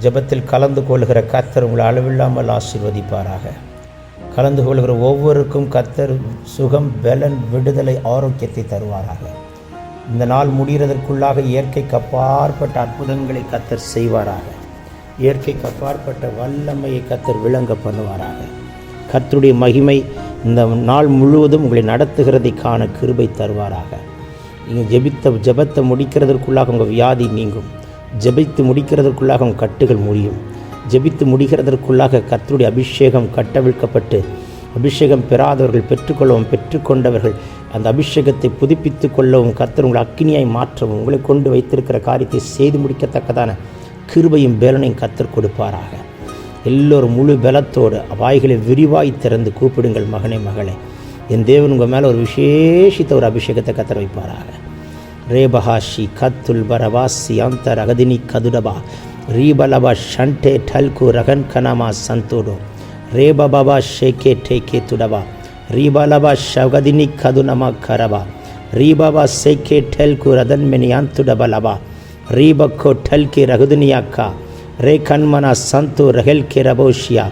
ஜெபத்தில் கலந்து கொள்கிற கத்தர் உங்களை அளவில்லாமல் ஆசீர்வதிப்பாராக. கலந்து கொள்கிற ஒவ்வொருக்கும் கத்தர் சுகம் பலன் விடுதலை ஆரோக்கியத்தை தருவாராக. இந்த நாள் முடிகிறதற்குள்ளாக இயற்கைக்கு அப்பாற்பட்ட அற்புதங்களை கத்தர் செய்வாராக. இயற்கைக்கு அப்பாற்பட்ட வல்லமையை கத்தர் விளங்க பண்ணுவாராக. கத்தருடைய மகிமை இந்த நாள் முழுவதும் உங்களை நடத்துகிறதை காண கிருபை தருவாராக. நீங்கள் ஜெபித்த ஜெபத்தை முடிக்கிறதற்குள்ளாக உங்கள் வியாதி நீங்கும். ஜெபித்து முடிக்கிறதற்குள்ளாக உங்கள் கட்டுகள் முடியும். ஜெபித்து முடிகிறதற்குள்ளாக கத்தருடைய அபிஷேகம் கட்டவிழ்க்கப்பட்டு அபிஷேகம் பெறாதவர்கள் பெற்றுக்கொள்ளவும் பெற்றுக்கொண்டவர்கள் அந்த அபிஷேகத்தை புதுப்பித்து கொள்ளவும் கத்தர் உங்களை அக்கினியாய் மாற்றவும் உங்களை கொண்டு வைத்திருக்கிற காரியத்தை செய்து முடிக்கத்தக்கதான கிருபையும் பேலனையும் கத்தர் கொடுப்பாராக. எல்லோரும் முழு பலத்தோடு அவாய்களை விரிவாய் திறந்து கூப்பிடுங்கள் மகனே மகளே. என் தேவன் உங்கள் மேலே ஒரு விசேஷித்த ஒரு அபிஷேகத்தை கத்தர் வைப்பாராக. ரேபஹாஷி கத்துல் பரவாசி அந்த ரகதினி கதுடபா ரீபலபா ஷண்டே டல்கு ரகன் கனமா சந்தோடோ ரேபபாபா ஷேகே டேகே துடபா ரீபலபா ஷகதினி கதுனமா கரபா ரீபாபா சேகே டெல்கு ரதன் மெனியாந்துடபலபா ரீபக்கோ டல்கி ரகுதுனியாக்கா ரே கண்மனா சந்து ரஹெல் கி ரபோஷியா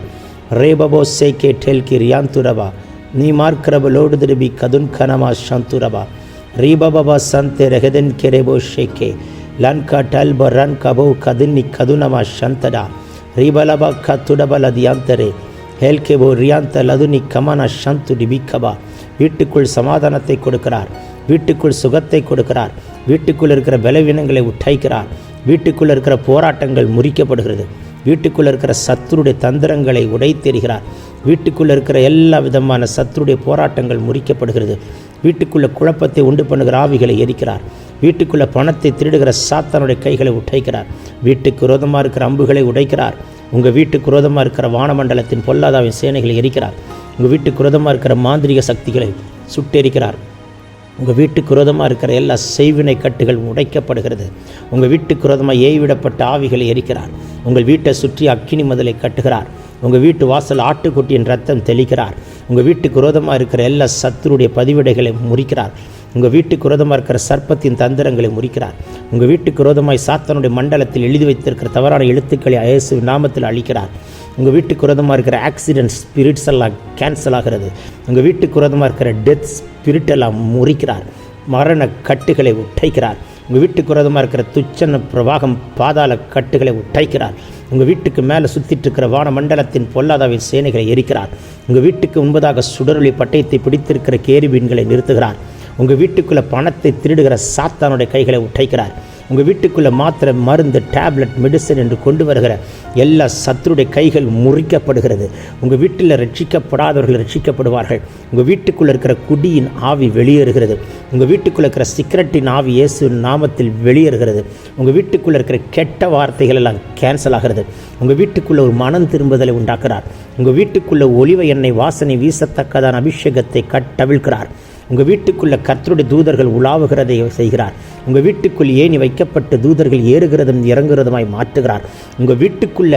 ரே பபோ சேகே டெல்கி ரியாந்துரபா நீ மார்க்கரபலோடு திருபி கதுன் கனமா சந்துரபா ரிபபபா சந்தே ரஹதன் கெரேபோ ஷேகே லன்கா டல்ப ரன் கபோ கதுன்னி கதுனமா சந்தடா ரீபலபா கத்துடபல தியாந்தரே ஹேல்கேபோ ரியாந்த லதுனி கமன சந்து டிபிக்கபா வீட்டுக்குள் சமாதானத்தை கொடுக்கிறார். வீட்டுக்குள் சுகத்தை கொடுக்கிறார். வீட்டுக்குள் இருக்கிற பலவீனங்களை உட்டைக்கிறார். வீட்டுக்குள் இருக்கிற போராட்டங்கள் முறிக்கப்படுகிறது. வீட்டுக்குள் இருக்கிற சத்துருடைய தந்திரங்களை உடைத்தெறிகிறார். வீட்டுக்குள் இருக்கிற எல்லா விதமான சத்துருடைய போராட்டங்கள் முறிக்கப்படுகிறது. வீட்டுக்குள்ளே குழப்பத்தை உண்டு பண்ணுகிற ஆவிகளை எரிக்கிறார். வீட்டுக்குள்ளே பணத்தை திருடுகிற சாத்தானுடைய கைகளை உடைக்கிறார். வீட்டுக்கு விரோதமாக இருக்கிற அம்புகளை உடைக்கிறார். உங்கள் வீட்டுக்கு விரோதமாக இருக்கிற வானமண்டலத்தின் பொல்லாதாவின் சேனைகளை எரிக்கிறார். உங்கள் வீட்டுக்கு விரோதமாக இருக்கிற மாந்திரிக சக்திகளை சுட்டெரிக்கிறார். உங்கள் வீட்டுக்கு விரோதமாக இருக்கிற எல்லா செய்வினை கட்டுகள் உடைக்கப்படுகிறது. உங்கள் வீட்டுக்கு விரோதமாக ஏய்விடப்பட்ட ஆவிகளை எரிக்கிறார். உங்கள் வீட்டை சுற்றி அக்கினி மதலை கட்டுகிறார். உங்கள் வீட்டு வாசல் ஆட்டுக்குட்டியின் ரத்தம் தெளிக்கிறார். உங்கள் வீட்டுக்கு விரோதமாக இருக்கிற எல்லா சத்துருடைய பதிவிடைகளை முறிக்கிறார். உங்கள் வீட்டுக்கு விரோதமாக இருக்கிற சர்ப்பத்தின் தந்திரங்களை முறிக்கிறார். உங்கள் வீட்டுக்கு விரோதமாய் சாத்தனுடைய மண்டலத்தில் எழுதி வைத்திருக்கிற தவறான எழுத்துக்களை இயேசு நாமத்தில் அழிக்கிறார் உங்கள் வீட்டுக்கு விரோதமாக இருக்கிற ஆக்சிடென்ட் ஸ்பிரிட்ஸ் எல்லாம் கேன்சல் ஆகிறது. உங்கள் வீட்டுக்கு விரோதமாக இருக்கிற டெத் ஸ்பிரிட் எல்லாம் முறிக்கிறார். மரண கட்டுகளை உடைக்கிறார் உங்கள் வீட்டுக்கு விரோதமாக இருக்கிற துச்சன பிரவாகம் பாதாள கட்டுகளை உடைக்கிறார் உங்கள் வீட்டுக்கு மேலே சுற்றிட்டுருக்கிற வான மண்டலத்தின் பொல்லாதாவின் சேனைகளை எரிக்கிறார். உங்கள் வீட்டுக்கு முன்பதாக சுடரொளி பட்டயத்தை பிடித்திருக்கிற கேரிபீன்களை நிறுத்துகிறார். உங்கள் வீட்டுக்குள்ளே பணத்தை திருடுகிற சாத்தானுடைய கைகளை உடைக்கிறார். உங்கள் வீட்டுக்குள்ளே மாத்திரை மருந்து டேப்லெட் மெடிசன் என்று கொண்டு வருகிற எல்லா சத்துருடைய கைகள் முறிக்கப்படுகிறது. உங்கள் வீட்டில் ரட்சிக்கப்படாதவர்கள் ரட்சிக்கப்படுவார்கள். உங்கள் வீட்டுக்குள்ளே இருக்கிற குடியின் ஆவி வெளியேறுகிறது. உங்கள் வீட்டுக்குள்ளே இருக்கிற சிக்கரட்டின் ஆவி இயேசு நாமத்தில் வெளியேறுகிறது. உங்கள் வீட்டுக்குள்ளே இருக்கிற கெட்ட வார்த்தைகள் எல்லாம் கேன்சல் ஆகிறது. உங்கள் வீட்டுக்குள்ளே ஒரு மனம் திரும்புதலை உண்டாக்குறார் உங்கள் வீட்டுக்குள்ளே ஒளிவ எண்ணெய் வாசனை வீசத்தக்கதான அபிஷேகத்தை கட்டவிழ்கிறார் உங்கள் வீட்டுக்குள்ள கர்த்தருடைய தூதர்கள் உலாவுகிறதை செய்கிறார். உங்கள் வீட்டுக்குள் ஏணி வைக்கப்பட்ட தூதர்கள் ஏறுகிறதும் இறங்குகிறதுமாய் மாற்றுகிறார். உங்கள் வீட்டுக்குள்ள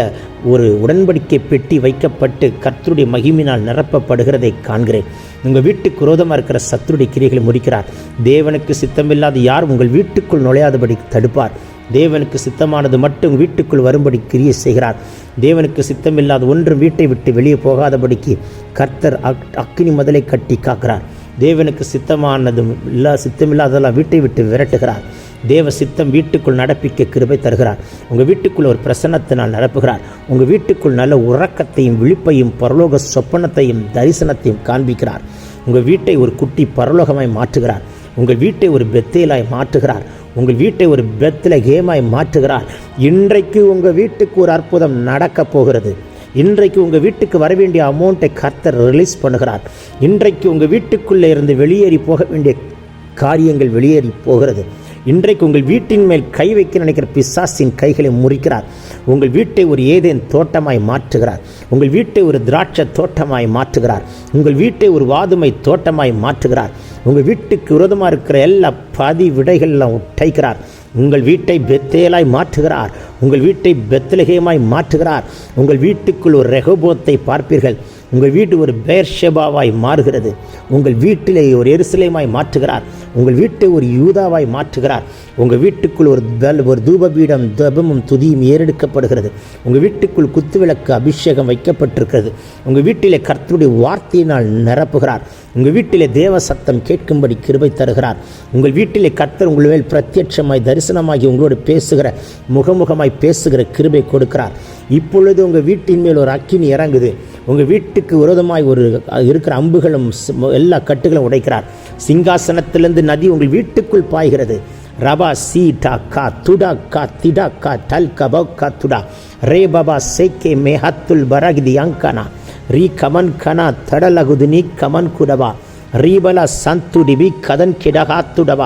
ஒரு உடன்படிக்கை பெட்டி வைக்கப்பட்டு கர்த்தருடைய மகிமினால் நிரப்பப்படுகிறதை காண்கிறேன். உங்கள் வீட்டுக்கு குரோதமாக இருக்கிற சத்துருடைய கிரிகளை முடிக்கிறார். தேவனுக்கு சித்தமில்லாத யார் உங்கள் வீட்டுக்குள் நுழையாதபடி தடுப்பார். தேவனுக்கு சித்தமானது மட்டும் வீட்டுக்குள் வரும்படி கிரியை செய்கிறார். தேவனுக்கு சித்தமில்லாத ஒன்றும் வீட்டை விட்டு வெளியே போகாதபடிக்கு கர்த்தர் அக் அக்னி முதலை கட்டி காக்கிறார். தேவனுக்கு சித்தமானதும் இல்லா சித்தமில்லாததெல்லாம் வீட்டை விட்டு விரட்டுகிறார். தேவ சித்தம் வீட்டுக்குள் நடப்பிக்க கிருபை தருகிறார். உங்கள் வீட்டுக்குள் ஒரு பிரசன்னத்தினால் நடப்புகிறார். உங்கள் வீட்டுக்குள் நல்ல உறக்கத்தையும் விழிப்பையும் பரலோக சொப்பனத்தையும் தரிசனத்தையும் காண்பிக்கிறார். உங்கள் வீட்டை ஒரு குட்டி பரலோகமாய் மாற்றுகிறார். உங்கள் வீட்டை ஒரு பெத்தேலாய் மாற்றுகிறார். உங்கள் வீட்டை ஒரு பெத்லகேமாய் மாற்றுகிறார். இன்றைக்கு உங்கள் வீட்டுக்கு ஒரு அற்புதம் நடக்கப் போகிறது. இன்றைக்கு உங்கள் வீட்டுக்கு வர வேண்டிய அமௌண்ட்டை கர்த்தர் ரிலீஸ் பண்ணுகிறார். இன்றைக்கு உங்கள் வீட்டுக்குள்ளே இருந்து வெளியேறி போக வேண்டிய காரியங்கள் வெளியேறி போகிறது. இன்றைக்கு உங்கள் வீட்டின் மேல் கை வைக்க நினைக்கிற பிசாசின் கைகளை முறிக்கிறார். உங்கள் வீட்டை ஒரு ஏதேன் தோட்டமாய் மாற்றுகிறார். உங்கள் வீட்டை ஒரு திராட்சை தோட்டமாய் மாற்றுகிறார். உங்கள் வீட்டை ஒரு வாதுமை தோட்டமாய் மாற்றுகிறார். உங்கள் வீட்டுக்கு விரோதமாக இருக்கிற எல்லா பதி விடைகள்லாம் உடைக்கிறார். உங்கள் வீட்டை பெத்தேலாய் மாற்றுகிறார். உங்கள் வீட்டை பெத்தலகேமாய் மாற்றுகிறார். உங்கள் வீட்டுக்குள் ஒரு ரெகபோத்தை பார்ப்பீர்கள். உங்கள் வீடு ஒரு பேர்ஷெபாவாய் மாறுகிறது. உங்கள் வீட்டிலே ஒரு எருசலேமாய் மாற்றுகிறார். உங்கள் வீட்டை ஒரு யூதாவாய் மாற்றுகிறார். உங்கள் வீட்டுக்குள் ஒரு தல் ஒரு தூபபீடம் தபமும் துதியும் ஏறெடுக்கப்படுகிறது. உங்கள் வீட்டுக்குள் குத்துவிளக்கு அபிஷேகம் வைக்கப்பட்டிருக்கிறது. உங்கள் வீட்டிலே கர்த்தருடைய வார்த்தையினால் நிரப்புகிறார். உங்கள் வீட்டிலே தேவ சத்தம் கேட்கும்படி கிருபை தருகிறார். உங்கள் வீட்டிலே கர்த்தர் உங்கள் மேல் பிரத்யட்சமாய் தரிசனமாகி உங்களோடு பேசுகிற முகமுகமாய் பேசுகிற கிருபை கொடுக்கிறார். இப்பொழுது உங்கள் வீட்டின் மேல் ஒரு அக்கினி இறங்குது. உங்கள் வீட்டுக்கு விரோதமாய் ஒரு இருக்கிற அம்புகளும் எல்லா கட்டுகளும் உடைக்கிறார். சிங்காசனத்திலிருந்து நதி உங்கள் வீட்டுக்குள் பாய்கிறது. ரபா சி டா கா துடா கா திடா கா டல் கபோ கா துடா. ரே பபா சேக்கே மேஹத்துல் பரகிதி அங்கனா. ರೀ ಕಮನ್ ಕನ ತಡಲಗುದು ನೀ ಕಮನ್ ಕುಡವ ರೀಬಲ ಸಂತುಡಿಬಿ ಕದನ್ ಕಿಡಹಾತ್ತುಡವ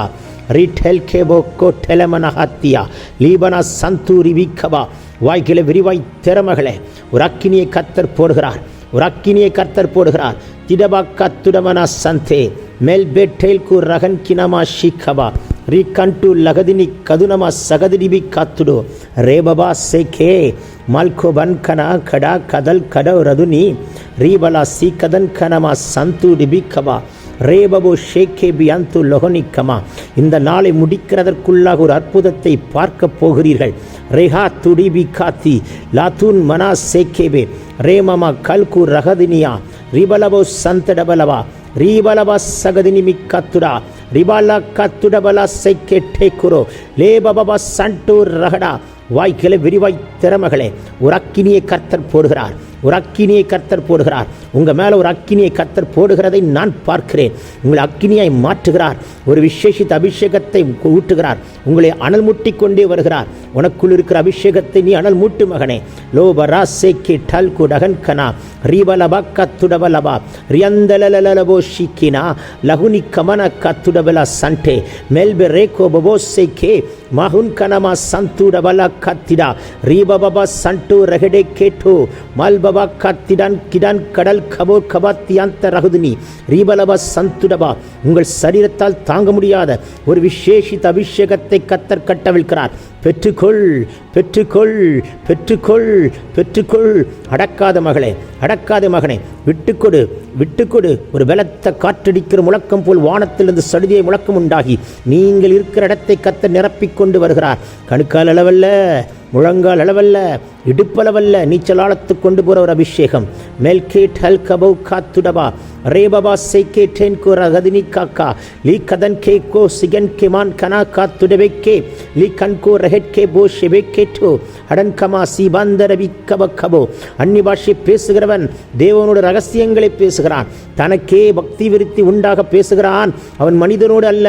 ರೀ ಠೆಲ್ ಖೇಬೋಕ್ಕೋ ಠೆಲೆಮನ ಹತ್ತಿಯ லீபன சந்தூரி வீக்கவா வாய்களை விரிவாய் திறமகளே ஒரு அக்கினியை கத்தர் போடுகிறார் ஒரு அக்கினியை கத்தர் போடுகிறார் திடபா கத்துடமன சந்தே மேல் பெட்டேல்கு ரகன் கினமா ஷிக்கவா ರೀ ಕಂಟು ಲಗದಿನಿ ಕದುನಮ ಸಗದಿಡಿಬಿ ಕತ್ತುಡು ರೇಬಬಾ ಸೇಖೆ ಮಲ್ಕೊ ಬನ್ಕನ ಕಡ ಕದಲ್ ಕಡ ರದುನಿ ರೀಬಲ ಸಿ ಕದನ್ ಕನಮ ಸಂತು ಡಿಬಿ ಕಬ ரேபபோ ஷேக்கே பியந்து லொஹனிக்கமா இந்த நாளை முடிக்கிறதற்குள்ளாக ஒரு அற்புதத்தை பார்க்க போகிறீர்கள் ரேஹா துடிபி காத்தி லாத்தூன் மனா சேக்கேபே ரேமமா கல்கு ரகதினியா ரிபலபோ சந்தடபலவா ரீபலப சகதினி மிக்கத்துடா ரிபால கத்துடபல சைக்கே டேக்குரோ லேபபப சண்டூர் ரகடா வாய்க்கிளை விரிவாய் திறமகளே ஒரு கர்த்தர் போடுகிறார். ஒரு அக்கினியை கர்த்தர் போடுகிறார். உங்கள் மேலே ஒரு அக்கினியை கர்த்தர் போடுகிறதை நான் பார்க்கிறேன். உங்களை அக்கினியாய் மாற்றுகிறார். ஒரு விசேஷித்த அபிஷேகத்தை ஊட்டுகிறார். உங்களை அனல் மூட்டி கொண்டே வருகிறார். உனக்குள் இருக்கிற அபிஷேகத்தை நீ அனல் மூட்டு மகனே. லோபரா சேக்கி டல் குடகன் கனா. ரீபலபா கத்துடபலபா. ரியந்தலலலபோ ஷிக்கினா. லகுனி கமன கத்துடபல சண்டே. மெல்பெ ரேகோ பபோ சேக்கே. மகுன் கனமா சந்துடபல கத்திடா. ரீபபபா சண்டு ரகடே கேட்டோ. மல்பப கபா காத்திடான் கிடான் கடல் கபோ கபாத்தியாந்த ரகுதினி. ரீபலபா சந்துடபா. உங்கள் சரீரத்தால் தாங்க முடியாத ஒரு விசேஷித் அபிஷேகத்தை கத்தர் கட்டவிழ்கிறார் பெற்றுக்கொள் பெற்றுக்கொள் பெற்றுக்கொள் பெற்றுக்கொள். அடக்காத மகளே அடக்காத மகனே விட்டுக்கொடு விட்டுக்கொடு. ஒரு பலத்த காற்றடிக்கிற முழக்கம் போல் வானத்திலிருந்து சடுதியை முழக்கம் உண்டாகி நீங்கள் இருக்கிற இடத்தை கத்த நிரப்பிக் கொண்டு வருகிறார். கணுக்கால் அளவல்ல முழங்கால் அளவல்ல இடுப்பளவல்ல நீச்சல் கொண்டு போகிற ஒரு அபிஷேகம். மெல்கேட் ஹல் கபௌ காத்துடபா ரேபபா கேட்டேன் டென்கோ ரகதினி காக்கா லீ கதன் கே கோ சிகன் கெமான் கனா காத்துடவே கே லீ கன்கோ ரஹெட் கே போ ஷெபே கேட்டோ அடன் கமா சீபாந்தர கப கபோ. அந்நி பாஷை பேசுகிறவன் தேவனோட ரகசியங்களை பேசுகிறான். தனக்கே பக்தி விருத்தி உண்டாக பேசுகிறான். அவன் மனிதனோடு அல்ல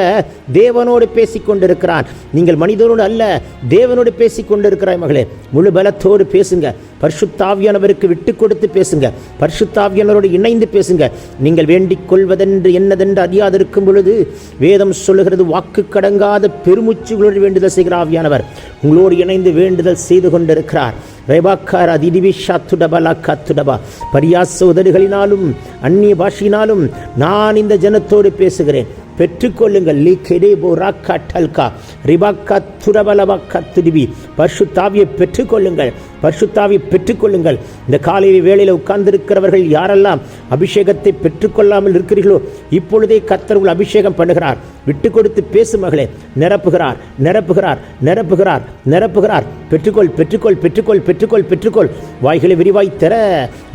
தேவனோடு பேசி கொண்டிருக்கிறான் நீங்கள் மனிதனோடு அல்ல தேவனோடு பேசிக் கொண்டிருக்கிறாய் மகளே. முழு பலத்தோடு பேசுங்க. பரிசுத்தாவியானவருக்கு விட்டு கொடுத்து பேசுங்க. பரிசுத்தாவியானவரோடு இணைந்து பேசுங்க. நீங்கள் வேண்டிக் கொள்வதென்று என்னதென்று அறியாதிருக்கும் பொழுது வேதம் சொல்லுகிறது வாக்கு கடங்காத பெருமூச்சுகளோடு வேண்டுதல் செய்கிற ஆவியானவர் உங்களோடு இணைந்து வேண்டுதல் செய்து கொண்டிருக்கிறார். ரேபாக்கார திடிவிஷா துடபலா கத்துடபா பரியாச உதடுகளினாலும் அந்நிய பாஷையினாலும் நான் இந்த ஜனத்தோடு பேசுகிறேன். பெற்றுக்கொள்ளுங்கள். லீ கெடேபோ ராக்கா டல்கா. ரிபாக்கா துரபலபாக்கா திருவி. பர்சுத்தாவியை பெற்றுக்கொள்ளுங்கள். பர்சுத்தாவியை பெற்றுக்கொள்ளுங்கள். இந்த காலையில் வேலையில் உட்கார்ந்திருக்கிறவர்கள் யாரெல்லாம் அபிஷேகத்தை பெற்றுக்கொள்ளாமல் இருக்கிறீர்களோ இப்பொழுதே கர்த்தர் அபிஷேகம் பண்ணுகிறார். விட்டு கொடுத்து பேசும் மகளே நிரப்புகிறார் நிரப்புகிறார் நிரப்புகிறார் நிரப்புகிறார். பெற்றுக்கொள் பெற்றுக்கொள் பெற்றுக்கொள் பெற்றுக்கொள் பெற்றுக்கொள். வாய்களை விரிவாய் தர.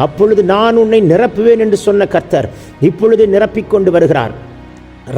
அப்பொழுது நான் உன்னை நிரப்புவேன் என்று சொன்ன கர்த்தர் இப்பொழுது நிரப்பிக் கொண்டு வருகிறார்.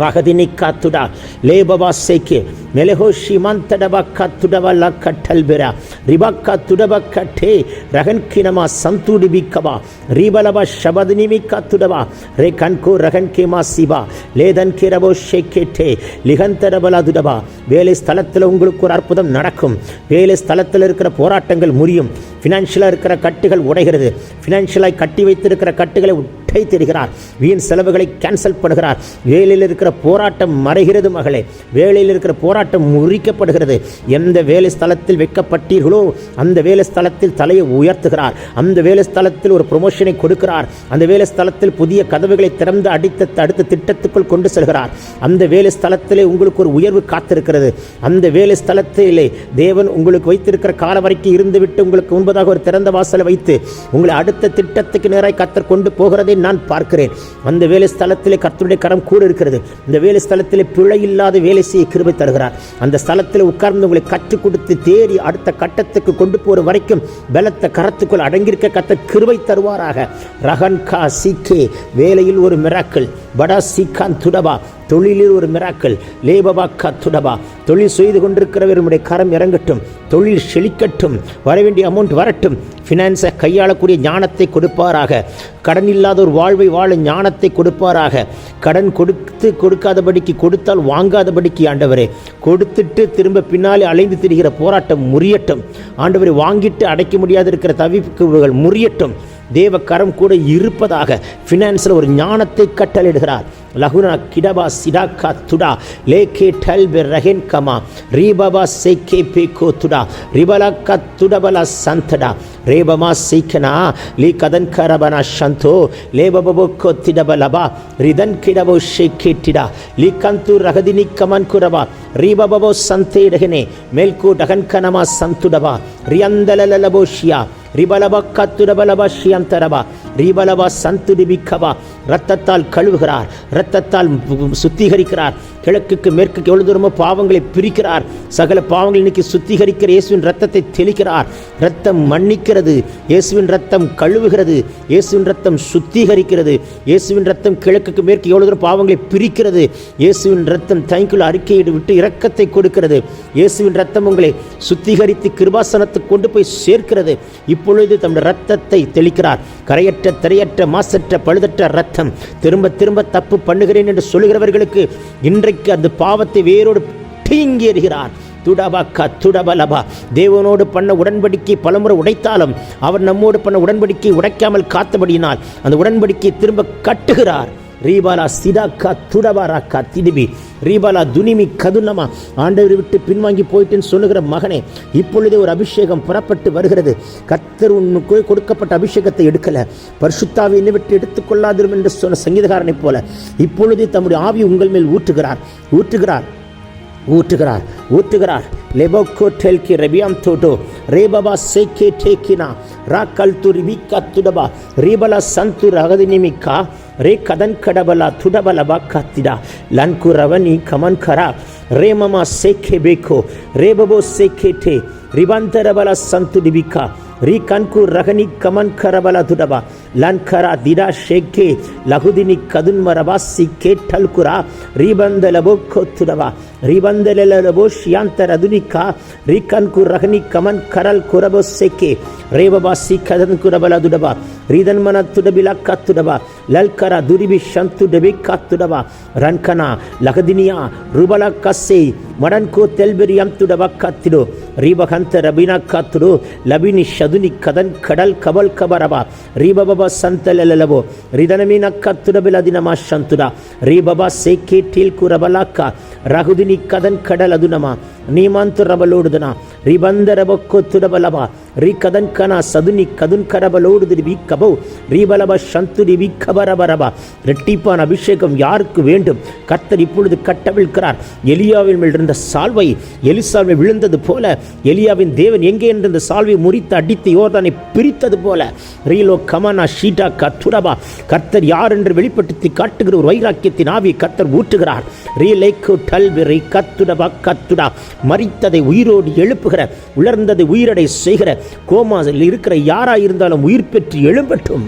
ரகதினி காத்துடா. லேபவா சேக்கே மெலஹோ ஷிமாந்தடபா காத்துடவா லா கட்டல் பெரா ரிபக்கா துடப கட்டே ரகன் கினமா சந்தூடி பிக்கவா ரீபலவா ஷபதினிமி காத்துடவா ரே கண்கோ ரகன் கேமா சிவா. லேதன் கிரபோ ஷேக்கேட்டே லிகந்தடபலா துடபா வேலை ஸ்தலத்தில் உங்களுக்கு ஒரு அற்புதம் நடக்கும். வேலை ஸ்தலத்தில் இருக்கிற போராட்டங்கள் முறியும். ஃபினான்ஷியலாக இருக்கிற கட்டுகள் உடைகிறது. ஃபினான்ஷியலாக கட்டி வைத்திருக்கிற கட்டுகளை உட்டை தெரிகிறார் வீண் செலவுகளை கேன்சல் பண்ணுகிறார். வேலையில் இருக்கிற போராட்டம் மறைகிறது மகளே. வேலையில் இருக்கிற போராட்டம் முறிக்கப்படுகிறது. எந்த வேலை ஸ்தலத்தில் வைக்கப்பட்டீர்களோ அந்த வேலை ஸ்தலத்தில் தலையை உயர்த்துகிறார். அந்த வேலை ஸ்தலத்தில் ஒரு ப்ரொமோஷனை கொடுக்கிறார். அந்த வேலை ஸ்தலத்தில் புதிய கதவுகளை திறந்து அடித்த அடுத்த திட்டத்துக்குள் கொண்டு செல்கிறார். அந்த வேலை ஸ்தலத்திலே உங்களுக்கு ஒரு உயர்வு காத்திருக்கிறது. அந்த வேலை ஸ்தலத்திலே தேவன் உங்களுக்கு வைத்திருக்கிற கால வரைக்கும் இருந்துவிட்டு உங்களுக்கு முன்பு முழுவதாக ஒரு திறந்த வாசலை வைத்து உங்களை அடுத்த திட்டத்துக்கு நேராய் கத்தர் கொண்டு போகிறதை நான் பார்க்கிறேன். அந்த வேலை ஸ்தலத்திலே கத்தருடைய கரம் கூட இருக்கிறது. இந்த வேலை ஸ்தலத்திலே பிழை இல்லாத வேலை செய்ய கிருபை தருகிறார். அந்த ஸ்தலத்தில் உட்கார்ந்து உங்களை கற்றுக் கொடுத்து தேடி அடுத்த கட்டத்துக்கு கொண்டு போகிற வரைக்கும் பலத்த கரத்துக்குள் அடங்கியிருக்க கத்த கிருபை தருவாராக. ரகன் கா சீக்கே. வேலையில் ஒரு மிராக்கள் படா சீக்கான் துடபா தொழிலில் ஒரு மிராக்கள். லேபபா கத்துடபா துடபா தொழில் செய்து கொண்டிருக்கிறவருடைய கரம் இறங்கட்டும். தொழில் செழிக்கட்டும். வர வேண்டிய அமௌண்ட் வரட்டும். ஃபினான்ஸை கையாளக்கூடிய ஞானத்தை கொடுப்பாராக. கடன் இல்லாத ஒரு வாழ்வை வாழும் ஞானத்தை கொடுப்பாராக. கடன் கொடுத்து கொடுக்காதபடிக்கு கொடுத்தால் வாங்காதபடிக்கு ஆண்டவரே. கொடுத்துட்டு திரும்ப பின்னாலே அலைந்து திரிகிற போராட்டம் முறியட்டும். ஆண்டவரை வாங்கிட்டு அடைக்க முடியாது இருக்கிற தவிப்புகள் முறியட்டும். தேவக்கரம் கூட இருப்பதாக ஃபினான்ஸில் ஒரு ஞானத்தை கட்டளிடுகிறார் லகுனா கிடபா சிடாக்கா துடா லேகே டல்பெ ரஹென் கமா ரீபபா சேக்கே பேக்கோ துடா ரீபலா க துடபலா சந்தடா ரேபமா சீக்கனா லீ கதன் கரபனா சந்தோ லேபபோ திடபலபா ரிதன் கிடபோ ஷேக்கே டிடா லீ கந்து ரகதினி கமன் குரபா ரீபபோ சந்தேடகனே மேல்கூ டகன் கனமா சந்துடபா ரியந்தலலபோஷியா ரிபலப கத்துடபலப ஷியந்தரபா. ரீபலப சந்துடிபிக்கபா ரத்தத்தால் கழுவுகிறார் ரத்தத்தால் சுத்திகரிக்கிறார். கிழக்குக்கு மேற்கு எவ்வளவு தூரமோ பாவங்களை பிரிக்கிறார். சகல பாவங்களை இன்னைக்கு சுத்திகரிக்கிற இயேசுவின் ரத்தத்தை தெளிக்கிறார். ரத்தம் மன்னிக்கிறது இயேசுவின் ரத்தம் கழுவுகிறது இயேசுவின் ரத்தம் சுத்திகரிக்கிறது இயேசுவின் ரத்தம் கிழக்குக்கு மேற்கு எவ்வளவு தூரம் பாவங்களை பிரிக்கிறது இயேசுவின் ரத்தம் தைக்குள் அறிக்கையிட்டு விட்டு இரக்கத்தை கொடுக்கிறது. இயேசுவின் ரத்தம் உங்களை சுத்திகரித்து கிருபாசனத்துக்கு கொண்டு போய் சேர்க்கிறது. இப்பொழுது தம்முடைய ரத்தத்தை தெளிக்கிறார். கரையற்ற திரையற்ற மாசற்ற பழுதற்ற ரத்தம் திரும்ப திரும்ப தப்பு பண்ணுகிறேன் என்று சொல்லுகிறவர்களுக்கு இன்றைக்கு அந்த பாவத்தை வேரோடு தீங்கி எறிகிறார். துடபக்கா துடபலபா. தேவனோடு பண்ண உடன்படிக்கை பலமுறை உடைத்தாலும் அவர் நம்மோடு பண்ண உடன்படிக்கை உடைக்காமல் காத்தபடியினால் அந்த உடன்படிக்கை திரும்ப கட்டுகிறார். ரீபாலா சிடாக்கா துடபாராக்கா திடிபி ரீபாலா துனிமி கதுனமா ஆண்டவரை விட்டு பின்வாங்கி போயிட்டேன்னு சொல்லுகிற மகனே இப்பொழுதே ஒரு அபிஷேகம் புறப்பட்டு வருகிறது. கத்தர் உன்னுக்கு கொடுக்கப்பட்ட அபிஷேகத்தை எடுக்கல. பரிசுத்தாவை என்னை விட்டு எடுத்துக்கொள்ளாதிரும் என்று சொன்ன சங்கீதகாரனைப் போல இப்பொழுதே தம்முடைய ஆவி உங்கள் மேல் ஊற்றுகிறார். ஊற்றுகிறார். ஊற்றுகிறார் ஊற்றுகிறார் லெபோக்கோ டெல்கி ரெபியாம் தோட்டோ ரேபபா சேக்கே டேக்கினா ரா கல்து ரிபிக்கா துடபா ரீபலா சந்து ரகதி நிமிக்கா ரே கதன் கடபலா துடபலபா கத்திடா லன்கு ரவனி கமன் கரா ரேமமா சேக்கே ಬೇಕೋ ರೇಬಬೋ ಸೇಖೆ ಟೆ ರಿಬಂತರಬಲ ಸಂತು ಡಿಬಿಕಾ ರೀ ಕನ್ಕು ರಗನಿ ಕಮನ್ ಕರಬಲ ದುಡಬ ಲನ್ ಖರ ದಿಡಾ ಶೇಖೆ ಲಹುದಿನಿ ಕದುನ್ಮರಬ ಸಿಕ್ಕೆ ಟಲ್ಕುರ ರೀಬಂದಲಬೋ ಕೊತ್ತುಡಬ ರೀಬಂದಲೆಲಬೋ ಶಿಯಾಂತರ ದುನಿಕ ರೀ ಕನ್ಕು ರಗನಿ ಕಮನ್ ಕರಲ್ ಕುರಬೋ ಸೆಕೆ ರೇಬಬ ಸಿ ಕದನ್ ಕುರಬಲ ದುಡಬ ರೀದನ್ಮನ ತುಡಬಿಲ ಕತ್ತುಡಬ ಲಲ್ಕರ ದುರಿಬಿ ಶಂತು ಡಬಿ ಕತ್ತುಡಬ ರನ್ಕನ ಲಗದಿನಿಯ ರುಬಲ ಕಸ್ಸೆ ಮಡನ್ಕೋ ತೆಲ್ಬೆರಿಯಂ ತುಡಬ ಕತ್ತಿಡು ರೀಬಹಂತ ರಬಿನ ಕತ್ತುಡು ಲಬಿನಿ ಶದುನಿ ಕದನ್ ಕಡಲ್ ಕಬಲ್ ಕಬರಬ ರೀಬಬ ಸಂತಲೆಲಬೋ ರಿದನಮಿನ ಕತ್ತುಡಬಿಲ ದಿನಮ ಶಂತುಡ ರೀಬಬ ಸೇಕೆ ಟೀಲ್ ಕುರಬಲಕ್ಕ ರಹುದಿನಿ ಕದನ್ ಕಡಲ್ ಅದುನಮ ನೀಮಾಂತು ರಬಲೋಡುದನ ರಿಬಂದರಬಕ್ಕೊ ತುಡಬಲಬ ರೀ ಕದನ್ ಕನ ಸದುನಿ ಕದುನ್ கரபலோடு வீக்கபோ ரீபலப சந்துடி வீக்கபரபரப ரெட்டிப்பான் அபிஷேகம் யாருக்கு வேண்டும் கர்த்தர் இப்பொழுது கட்டவிழ்க்கிறார் எலியாவின் மேல் இருந்த சால்வை எலிசால்வை விழுந்தது போல எலியாவின் தேவன் எங்கே என்று இந்த சால்வை முறித்து பிடித்து யோர்தானை பிரித்தது போல. ரீலோ கமனா ஷீட்டா கத்துடபா கர்த்தர் யார் என்று வெளிப்படுத்தி காட்டுகிற ஒரு வைராக்கியத்தின் ஆவி கர்த்தர் ஊற்றுகிறார். ரீலை டல்விரை கத்துடபா கத்துடா. மறித்ததை உயிரோடு எழுப்புகிற உலர்ந்ததை உயிரடை செய்கிற கோமாசில் இருக்கிற யாராயிருந்தாலும் உயிர் பெற்று எழும்பட்டும்.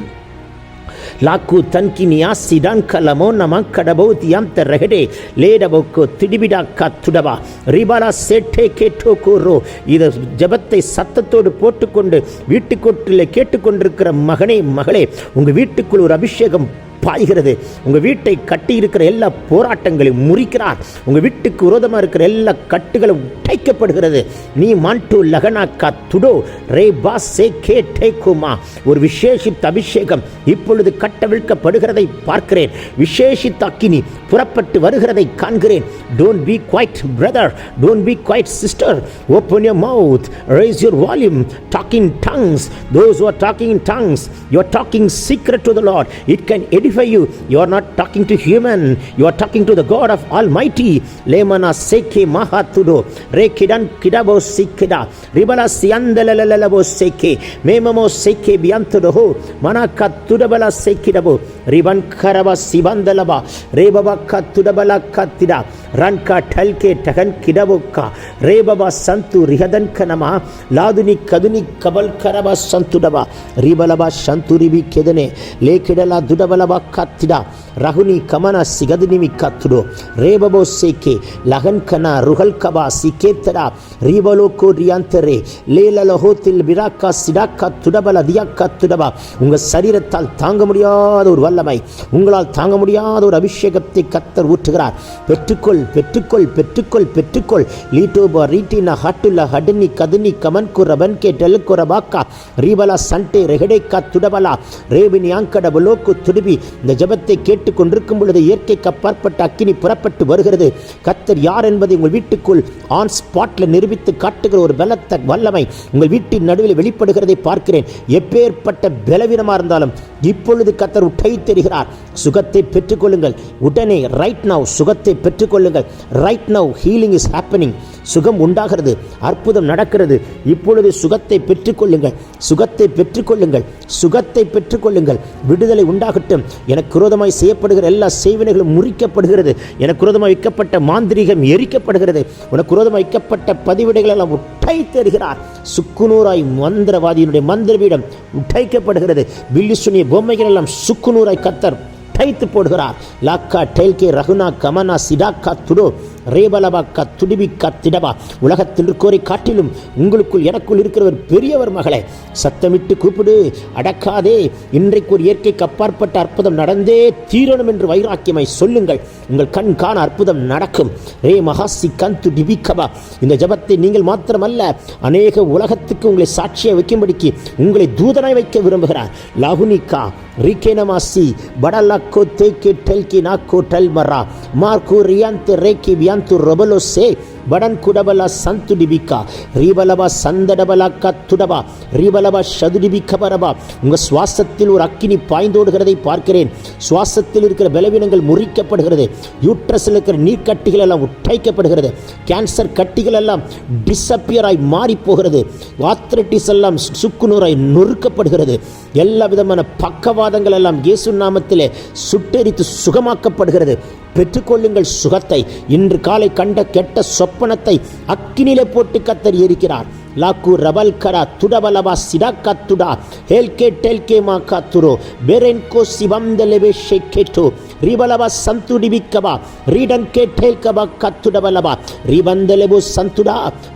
லாக்கு தன்கினியா சிடான் கலமோ நம கடபோ தியாம் தெரகடே லேடபோக்கோ துடவா. கத்துடவா ரிபாலா சேட்டே கேட்டோ கூறோ. இத ஜெபத்தை சத்தத்தோடு போட்டுக்கொண்டு வீட்டுக்கொட்டில் கேட்டுக்கொண்டிருக்கிற மகனே மகளே உங்கள் வீட்டுக்குள் ஒரு அபிஷேகம் பாய்கிறது. உங்க வீட்டை கட்டி இருக்கிற எல்லா போராட்டங்களையும் முறிக்கிறார். உங்க வீட்டுக்கு விரோதமாக இருக்கிற எல்லா கட்டுகளும் உடைக்கப்படுகிறது. நீ மாண்டு லகனா துடோ ரே பா சே கே டேக்குமா. ஒரு விசேஷித்த அபிஷேகம் இப்பொழுது கட்டவிழ்க்கப்படுகிறதை பார்க்கிறேன். விசேஷித்த அக்கினி புறப்பட்டு வருகிறதை காண்கிறேன். Don't be quiet brother don't be quiet sister open your mouth raise your volume talking tongues those those talking tongues talking talking secret to the talking it can the it you you are not talking to human you are talking to the god of almighty lemana seke mahatudo rekidan kidabo sikida ribala siandalalabo seke memamo seke biantudo manaka tudabala sekidabo ரிபன்கரவ சிபந்தலபா ரேபபக்க துடபலக்கத்திடா ரன்கா டல்கே டகன் கிடபுக்கா ரேபபா சந்து ரிஹதன்கனமா லாதுனி கதுனி கபல் கரப சந்துடபா ரிபலபா சந்து ரிபி கெதனே லேக்கிடலா துடபலபா கத்திடா ರಹುನಿ ಕಮನ ಸಿಗದುನಿಮಿ ಕತ್ತುಡು ರೇಬಬೋ ಸೇಕೆ ಲಗನ್ ಕನ ರುಹಲ್ ಕಬ ಸಿಕೇತಡ ರೀಬಲೋಕೋ ರಿಯಾಂತರೆ லேலல ஹோத்தில் விராக்கா சிடாக்கா துடபல தியாக்கா துடப உங்கள் சரீரத்தால் தாங்க முடியாத ஒரு வல்லமை உங்களால் தாங்க முடியாத ஒரு அபிஷேகத்தை கத்தர் ஊற்றுகிறார் பெற்றுக்கொள் பெற்றுக்கொள் பெற்றுக்கொள் பெற்றுக்கொள் லீட்டோபா ரீட்டினா ஹட்டுல ஹடுனி கதுனி கமன் குரபன் கே டெலுக்குர பாக்கா ரீபலா சண்டே ரெகடேக்கா துடபலா ரேபினி ஆங்கட பலோக்கு துடுபி இந்த ஜெபத்தை கேட்டுக் கொண்டிருக்கும் பொழுது இயற்கைக்கு அப்பாற்பட்ட அக்கினி புறப்பட்டு வருகிறது. கத்தர் யார் என்பதை உங்கள் வீட்டுக்குள் ஆன் ஸ்பாட்ல நிரூபித்து காட்டுகிற ஒரு பலத்த வல்லமை உங்கள் வீட்டின் நடுவில் வெளிப்படுகிறதை பார்க்கிறேன். எப்பேற்பட்ட பலவீனமாக இருந்தாலும் இப்பொழுது கத்தர் உட்டை தெரிகிறார். சுகத்தை பெற்றுக்கொள்ளுங்கள். உடனே ரைட் நவ் சுகத்தை பெற்றுக்கொள்ளுங்கள். Right now healing is happening சுகம் உண்டாகிறது அற்புதம் நடக்கிறது. இப்பொழுது சுகத்தை பெற்றுக்கொள்ளுங்கள் சுகத்தை பெற்றுக்கொள்ளுங்கள் சுகத்தை பெற்றுக்கொள்ளுங்கள். விடுதலை உண்டாகட்டும். எனக்கு குரோதமாய் செய்யப்படுகிற எல்லா செய்வினைகளும் முறிக்கப்படுகிறது. எனக்கு குரோதமாய் வைக்கப்பட்ட மாந்திரீகம் எரிக்கப்படுகிறது. உனக்கு குரோதமாக வைக்கப்பட்ட பதிவிடைகள் எல்லாம் உட்டை தருகிறார் சுக்குநூறாய் மந்திரவாதியினுடைய மந்திரபீடம் உட்டைக்கப்படுகிறது. வில்லு சுனிய பொம்மைகள் எல்லாம் சுக்குநூறாய் கத்தர் டைத்து போடுகிறார். லாக்கா டெல்கே ரகுனா கமனா சிடாக்கா துடோ ரேபலபாக்க துடிபிக்க திடபா. உலகத்தில் இருக்கோரை காட்டிலும் உங்களுக்குள் எனக்குள் இருக்கிறவர் பெரியவர் மகளை. சத்தமிட்டு கூப்பிடு அடக்காதே. இன்றைக்கு ஒரு இயற்கைக்கு அப்பாற்பட்ட அற்புதம் நடந்தே தீரணும் என்று வைராக்கியமாய் சொல்லுங்கள். உங்கள் கண் காண அற்புதம் நடக்கும். ரே மகாசி கந்து டிபிகபா இந்த ஜபத்தை நீங்கள் மாத்திரமல்ல அநேக உலகத்துக்கு உங்களை சாட்சியை வைக்கும்படிக்கு உங்களை தூதனாய் வைக்க விரும்புகிறார். லாகுனிகா ரிகேனமாசி படலக்கோ தேக்கி டெல்கி நாக்கோ டெல்மரா. மார்கோ ரியாந்த் ரேக்கி வியாந்த் ವ್ಯಾಂತು ರೊಬಲೋ ಸೇ ಬಡನ್ ಕುಡಬಲ ಸಂತು ಡಿಬಿಕ ரீபலபா சந்தடபல கத்துடபா ரீபலபா சதுடிபிக்க பரபா உங்கள் சுவாசத்தில் ஒரு அக்கினி பாய்ந்தோடுகிறதை பார்க்கிறேன் சுவாசத்தில் இருக்கிற பலவீனங்கள் முறிக்கப்படுகிறது யூட்ரஸில் இருக்கிற நீர்க்கட்டிகள் எல்லாம் உட்டைக்கப்படுகிறது கேன்சர் கட்டிகள் எல்லாம் டிஸப்பியர் ஆய் மாறி போகிறது ஆத்ரட்டிஸ் எல்லாம் சுக்குநூறாய் நொறுக்கப்படுகிறது எல்லா விதமான பக்கவாதங்கள் எல்லாம் இயேசு நாமத்திலே சுட்டெரித்து சுகமாக்கப்படுகிறது பெற்றுக்கொள்ளுங்கள் சுகத்தை இன்று காலை கண்ட கெட்ட சொப்பனத்தை அக்கினிலே போட்டு கத்தர் இருக்கிறார் ಲಾಕು ರಬಲ್ ಕಡ ತುಡಬಲಬ ಸಿಡಕ ತುಡ ಹೇಲ್ಕೆ ಟೆಲ್ಕೆ ಮಾ ಕತ್ತುರೋ ಬೆರೆನ್ಕೋ ಸಿಬಂದಲೆಬೆ ಶೆಕ್ಕೆಟ್ಟು ರಿಬಲಬ ಸಂತು ಡಿಬಿಕ್ಕಬ ರೀಡನ್ ಕೆ ಟೇಲ್ಕಬ ಕತ್ತುಡಬಲಬ ರಿಬಂದಲೆಬು ಸಂತುಡ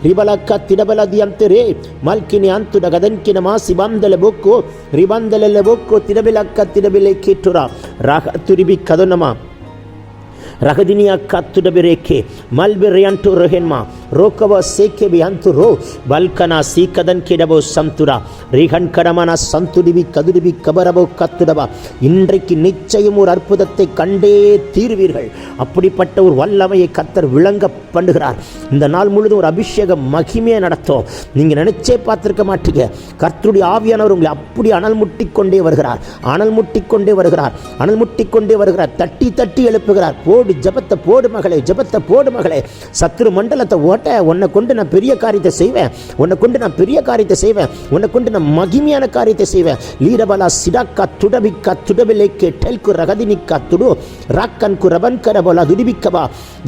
ರಿಬಲಕ್ಕ ತಿಡಬಲದಿ ಅಂತೆರೆ ಮಲ್ಕಿನಿ ಅಂತುಡ ಗದನ್ಕಿನ ಮಾ ಸಿಬಂದಲೆ ಬೊಕ್ಕು ರಿಬಂದಲೆಲೆ ಬೊಕ್ಕು ತಿಡಬೆಲಕ್ಕ ತಿಡಬೆಲೆ ಕಿಟ್ಟುರ ರಾಗ ತುರಿಬಿ ಕದನಮ ರಹದಿನಿಯ ಕತ್ತುಡಬಿರೇಕೆ ಮಲ್ಬೆರಿಯಂಟು ರೊಹೆನ್ಮ ರೋಕವ ಸೇಕೆಬಿ ಅಂತು ರೋ ಬಲ್ಕನ ಸೀಕದನ್ ಕಿಡಬೋ ಸಂತುರ ரிகன் கடமன சந்துடிபி கதுடிபி கபரபோ கத்துடபா இன்றைக்கு நிச்சயம் ஒரு அற்புதத்தை கண்டே தீர்வீர்கள் அப்படிப்பட்ட ஒரு வல்லமையை கத்தர் விளங்க பண்ணுகிறார் இந்த நாள் முழுதும் ஒரு அபிஷேக மகிமையை நடத்தும் நீங்கள் நினைச்சே பார்த்துருக்க மாட்டீங்க கர்த்தருடைய ஆவியானவர் உங்களை அப்படி அனல் முட்டிக்கொண்டே வருகிறார் அனல் முட்டிக்கொண்டே வருகிறார் அனல் முட்டிக்கொண்டே வருகிறார் தட்டி தட்டி எழுப்புகிறார் போடு ஜபத்தை போடு மகளே ஜபத்தை போடு மகளே. சத்ரு மண்டலத்தை ஓட்ட உன்னை கொண்டு நான் பெரிய காரியத்தை செய்வேன். உன்னை கொண்டு நான் பெரிய காரியத்தை செய்வேன். உன்னை கொண்டு நான் மகிமையான காரியத்தை செய்வேன். லீரபலா சிடாக்கா துடபிக்கா துடபிலைக்கு டெல்கு ரகதினிக்கா துடு. ராக்கன்கு ரபன்கரபலா துடிபிக்கவா.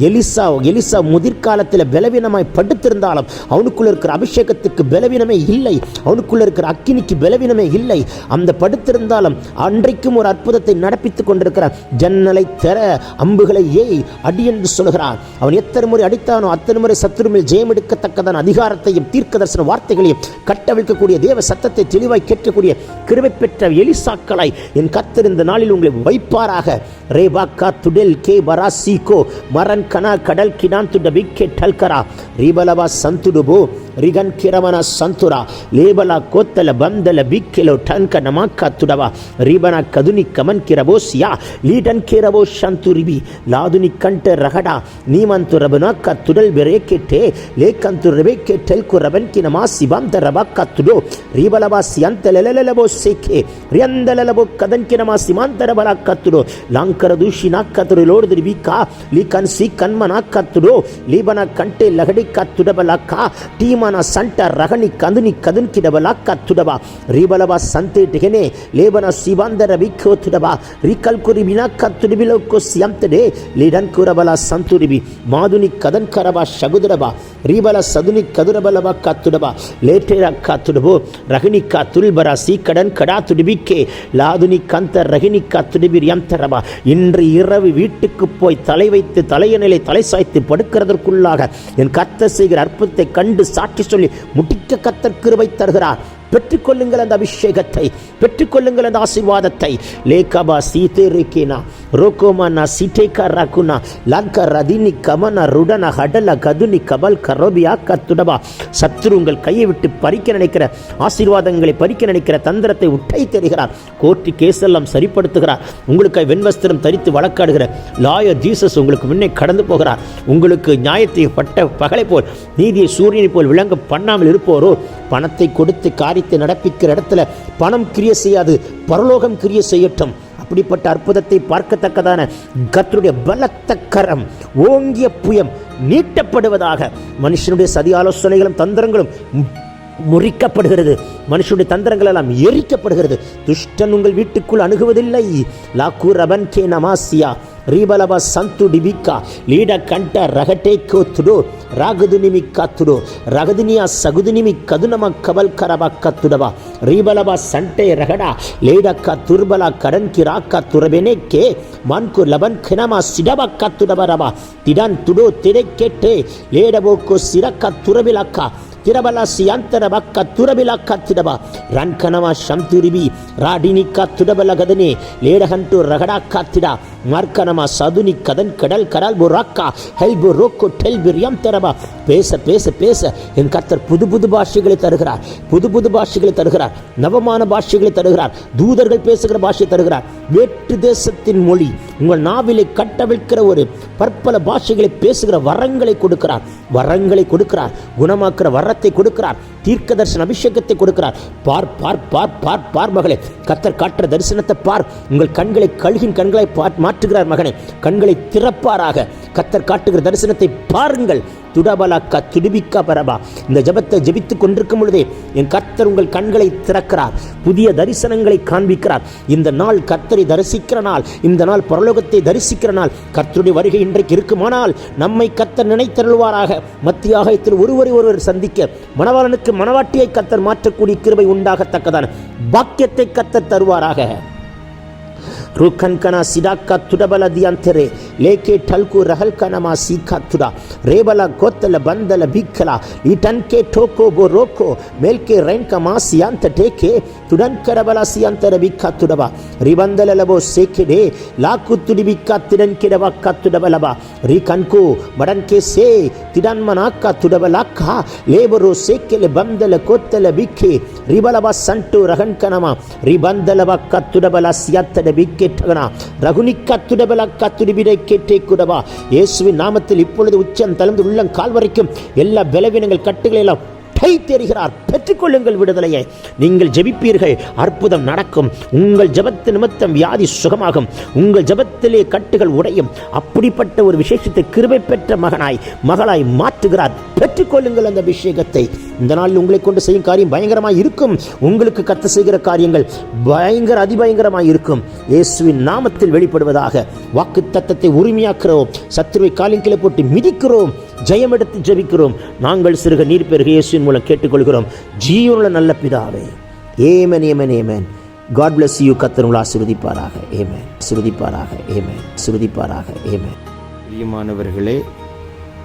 எலிசா எலிசா முதிர்காலத்தில் பலவீனமாய் படுத்திருந்தாலும் அவனுக்குள்ள இருக்கிற அபிஷேகத்துக்கு பலவீனமே இல்லை. அவனுக்குள்ள இருக்கிற அக்கினிக்கு பலவீனமே இல்லை. அந்த படுத்திருந்தாலும் அன்றைக்கும் ஒரு அற்புதத்தை நடப்பித்துக் கொண்டிருக்கிற ஜன்னலை தர அம்புகளை ஏய் அடி என்று சொல்கிறான் அவன் எத்தனை முறை அடித்தானோ அத்தனை முறை சத்துருமையில் ஜெயம் எடுக்கத்தக்கதான அதிகாரத்தையும் தீர்க்க தரிசன வார்த்தைகளையும் கட்டவிழ்க்கக்கூடிய தேவ சத்தத்தை தெளிவாய் கேட்கக்கூடிய கிருவை பெற்ற எலிசாக்களாய் என் கத்தர் இந்த நாளில் உங்களை வைப்பாராக. ரேபாக்கா துடெல் கே வரா சீகோ மரன் கனா கடல் கிடான் துட கே டல்கரா ரீபலவா சந்துடுபோ ரிகன் கிரமன சந்துரா லேபலா கோத்தல பந்தல பிக்கெலோ டன்க நமாக்கா துடவா ரீபனா கதுனி கமன் கிரபோசியா லீடன் கிரபோ சந்துரிபி லா ಲಾದುನಿ ಕಂಟ ರಹಡ ನೀಮಂತು ರಬನಕ್ಕ ತುಡಲ್ ಬೆರೇಕೆಟ್ಟೆ ಲೇಕಂತು ರಬೇಕೆ ಟೆಲ್ಕು ರಬನ್ ಕಿನಮಾ ಸಿಬಂತ ರಬಕ್ಕ ತುಡೋ ರೀಬಲಬಾ ಸಿಯಂತ ಲೆಲೆಲೆಲಬೋ ಸೇಕೆ ರಿಯಂದಲೆಲಬೋ ಕದನ್ ಕಿನಮಾ ಸಿಮಾಂತ ರಬಲ ಕತ್ತುಡೋ ಲಾಂಕರ ದೂಷಿ ನಾಕ್ಕತುಡು ಲೋಡದಿರಿ ಬಿಕಾ ಲೀ ಕನ್ಸಿ ಕನ್ಮನ ಕತ್ತುಡೋ ಲೀಬನ ಕಂಟೆ ಲಹಡಿ ಕತ್ತುಡಬಲಕ್ಕ ಟೀಮನ ಸಂಟ ರಹಣಿ ಕಂದುನಿ ಕದುನ್ ಕಿಡಬಲ ಕತ್ತುಡಬ ರೀಬಲಬ ಸಂತೆ ಟಿಗೆನೆ ಲೇಬನ ಸಿಬಂದರ ಬಿಕ್ಕೋ ತುಡಬ ರಿಕಲ್ ಕುರಿಬಿನ ಕತ್ತುಡಿಬಿಲೋಕ್ಕೋ ಸಿಯಂತಡೆ ಲೀಡನ್ ಕುರಬಲ ಸಂತುರಿಬಿ ಮಾದುನಿ ಕದನ್ ಕರಬ ಶಗುದರಬ ರೀಬಲ ಸದುನಿ ಕದುರಬಲಬ ಕತ್ತುಡಬ ಲೇಟೇರ ಕತ್ತುಡಬೋ ರಹಿಣಿ ಕತ್ತುಲ್ಬರ சீக்கடன் கடா துடிபிக்கே லாதுனி கந்த ரகினி கத்துடிபிர் எம்தரபா இன்று இரவு வீட்டுக்கு போய் தலை வைத்து தலையணிலை தலை சாய்த்து படுக்கிறதற்குள்ளாக என் கத்த செய்கிற அற்புதத்தை கண்டு சாட்சி சொல்லி முட்டிக்க கத்தர் கிருபை தருகிறார் பெற்றுக்கொள்ளுங்கள் அந்த அபிஷேகத்தை பெற்றுக்கொள்ளுங்கள் அந்த ஆசீர்வாதத்தை. லேகபா சீதேரிக்கினா ரோகோமனா சிட்டேக ரகுனா லங்க ரதினி கமன ருடன ஹடல கதுனி கபல் கரோபியா கத்துடபா சத்துரு உங்கள் கையை விட்டு பறிக்க நினைக்கிற ஆசீர்வாதங்களை பறிக்க நினைக்கிற தந்திரத்தை உட்டை தெரிகிறார் கோர்ட்டு கேஸெல்லாம் சரிப்படுத்துகிறார். உங்களுக்கு வெண்வஸ்திரம் தரித்து வழக்காடுகிற லாயர் ஜீசஸ் உங்களுக்கு முன்னே கடந்து போகிறார். உங்களுக்கு நியாயத்தை பட்ட பகலை போல் நீதியை சூரியனை போல் விளங்க பண்ணாமல் இருப்போரோ? பணத்தை கொடுத்து காரியத்தை நடப்பிக்கிற இடத்துல பணம் கிரிய செய்யாது பரலோகம் கிரிய செய்யட்டும். அப்படிப்பட்ட அற்புதத்தை பார்க்கத்தக்கதான கத்தருடைய பலத்த கரம் ஓங்கிய புயம் நீட்டப்படுவதாக மனுஷனுடைய சதி ஆலோசனைகளும் தந்திரங்களும் முறிக்கப்படுகிறது. மனுஷனுடைய தந்திரங்கள் எல்லாம் எரிக்கப்படுகிறது. துஷ்டன் உங்கள் வீட்டுக்குள் அணுகுவதில்லை. லாக்கூர் ரபன் கே நமாசியா. ರೀಬಲವ ಸಂತು ಡಿಬಿಕ್ಕ ಲೀಡ ಕಂಠ ರಗಟೆ ಕೋತುಡು ರಾಗದು ನಿಮಿ ಕತ್ತುಡು ರಗದಿನಿಯ ಸಗುದು ನಿಮಿ ಕದುನಮ ಕಬಲ್ ಕರಬ ಕತ್ತುಡವ ರೀಬಲವ ಸಂಟೆ ರಗಡ ಲೇಡಕ್ಕ ತುರ್ಬಲ ಕಡನ್ ಕಿರಾಕ್ಕ ತುರಬೆನೆಕ್ಕೆ ಮನ್ಕು ಲಬನ್ ಖಿನಮ ಸಿಡಬ ಕತ್ತುಡವ ರವ ತಿಡನ್ ತುಡು ತಿಡೆ ಕೆಟ್ಟೆ ಲೇಡಬೋಕು ಸಿರಕ್ಕ ತುರಬಿಲಕ್ಕ తిరబల సియాంతరబక్క తురబిలక్క తిడబ రన్కనవ శంతురిబి ராடினி తుడబల గదనే లేడహంటు రగడాక్క తిడ మార్కనమ సదుని கதன் கடல் கடல் புராக்கா ஹெல்பு ரோக்கு டெல்பு ரியம் தரபா பேச பேச பேச என் கத்தர் புது புது பாஷைகளை தருகிறார். புது புது பாஷைகளை தருகிறார். நவமான பாஷைகளை தருகிறார். தூதர்கள் பேசுகிற பாஷையை தருகிறார். வேற்று தேசத்தின் மொழி உங்கள் நாவிலை கட்டவிழ்கிற ஒரு பற்பல பாஷைகளை பேசுகிற வரங்களை கொடுக்கிறார். வரங்களை கொடுக்கிறார். குணமாக்குற வர வரத்தை கொடுக்கிறார் தீர்க்க தரிசன அபிஷேகத்தை கொடுக்கிறார். பார் பார் பார் பார் பார் மகளே கத்தர் காற்ற தரிசனத்தை பார். உங்கள் கண்களை கழுகின் கண்களை மாற்றுகிறார் மகனே கண்களை திறப்பாராக. கத்தர் காட்டுகிற தரிசனத்தை பாருங்கள். துடபலாக்கா துடிபிக்கா பரபா. இந்த ஜபத்தை ஜபித்து கொண்டிருக்கும் பொழுதே என் கர்த்தர் உங்கள் கண்களை திறக்கிறார் புதிய தரிசனங்களை காண்பிக்கிறார். இந்த நாள் கர்த்தரை தரிசிக்கிற நாள் இந்த நாள் பரலோகத்தை தரிசிக்கிற நாள். கர்த்தருடைய வருகை இன்றைக்கு இருக்குமானால் நம்மை கர்த்தர் நினைத்தருள்வாராக. மத்திய ஆகாயத்தில் ஒருவரை ஒருவர் சந்திக்க மணவாளனுக்கு மணவாட்டியை கத்தர் மாற்றக்கூடிய கிருபை உண்டாகத்தக்கதான. பாக்கியத்தை கத்தர் தருவாராக. ರೂಖನ್ಕನ ಸಿಡಾಕ ತುಡಬಲ ದಿಯಂತೆರೆ ಲೇಕೆ ಠಲ್ಕು ರಹಲ್ಕನಮ ಸೀಖ ತುಡ ರೇಬಲ ಗೊತ್ತಲ ಬಂದಲ ಬಿಕ್ಕಲ ಇಟನ್ಕೆ ಟೋಕೋ ಬೋ ರೋಕೋ ಮೇಲ್ಕೆ ರೈನ್ಕ ಮಾ ಸಿಯಾಂತ ಟೇಕೆ ತುಡನ್ಕರಬಲ ಸಿಯಾಂತರ ಬಿಕ್ಕ ತುಡಬ ರಿಬಂದಲಬೋ ಸೇಕೆಡೆ ಲಾಕು ತುಡಿ ಬಿಕ್ಕ ತಿಡನ್ಕೆಡಬ ಕತ್ತುಡಬಲಬ ರಿ ಕನ್ಕು ಬಡನ್ಕೆ ಸೇ ತಿಡನ್ಮನಾಕ ತುಡಬಲಾಕ ಲೇಬರು ಸೇಕೆಲೆ ಬಂದಲ ಕೊತ್ತಲ ಬಿಕ್ಕೆ ರಿಬಲಬ ಸಂಟು ರಹನ್ಕನಮ ರಿಬಂದಲಬ ಕತ್ತುಡಬಲ ಸಿಯತ್ತಡ கேட்டகனா. ரகுனி கத்துடபல கத்துடிபிடை கேட்டே இயேசுவின் நாமத்தில் இப்பொழுது உச்சம் தளர்ந்து உள்ளம் கால் வரைக்கும் எல்லா பலவீனங்கள் கட்டுகளை எல்லாம் கை தெரிகிறார் பெற்றுக்கொள்ளுங்கள் விடுதலையை. நீங்கள் ஜெபிப்பீர்கள். அற்புதம் நடக்கும். உங்கள் ஜபத்து நிமித்தம் வியாதி சுகமாகும். உங்கள் ஜபத்திலே கட்டுகள் உடையும். அப்படிப்பட்ட ஒரு விசேஷத்தை கிருபை பெற்ற மகனாய் மகளாய் மாற்றுகிறார். பெற்றுக்கொள்ளுங்கள் அந்த அபிஷேகத்தை. இந்த நாளில் உங்களை கொண்டு செய்யும் காரியம் பயங்கரமாக இருக்கும். உங்களுக்கு கத்த செய்கிற காரியங்கள் பயங்கர அதிபயங்கரமாக இருக்கும். இயேசுவின் நாமத்தில் வெளிப்படுவதாக வாக்கு தத்தத்தை உரிமையாக்குறோம். சத்துருவை காலின் கீழே போட்டு மிதிக்கிறோம். ஜெயம் எடுத்து ஜெபிக்கிறோம். நாங்கள் சிறுக நீர் பெருக இயேசுவின் மூலம் கேட்டுக்கொள்கிறோம். ஜீவனுள்ள நல்ல பிதாவே amen amen amen. God bless you கத்தனுள் ஆசிர்வதிப்பாராக. ஏமேன் சுருதிப்பாராக ஏமேன் சுருதிப்பாராக ஏமேன் பிரியமானவர்களே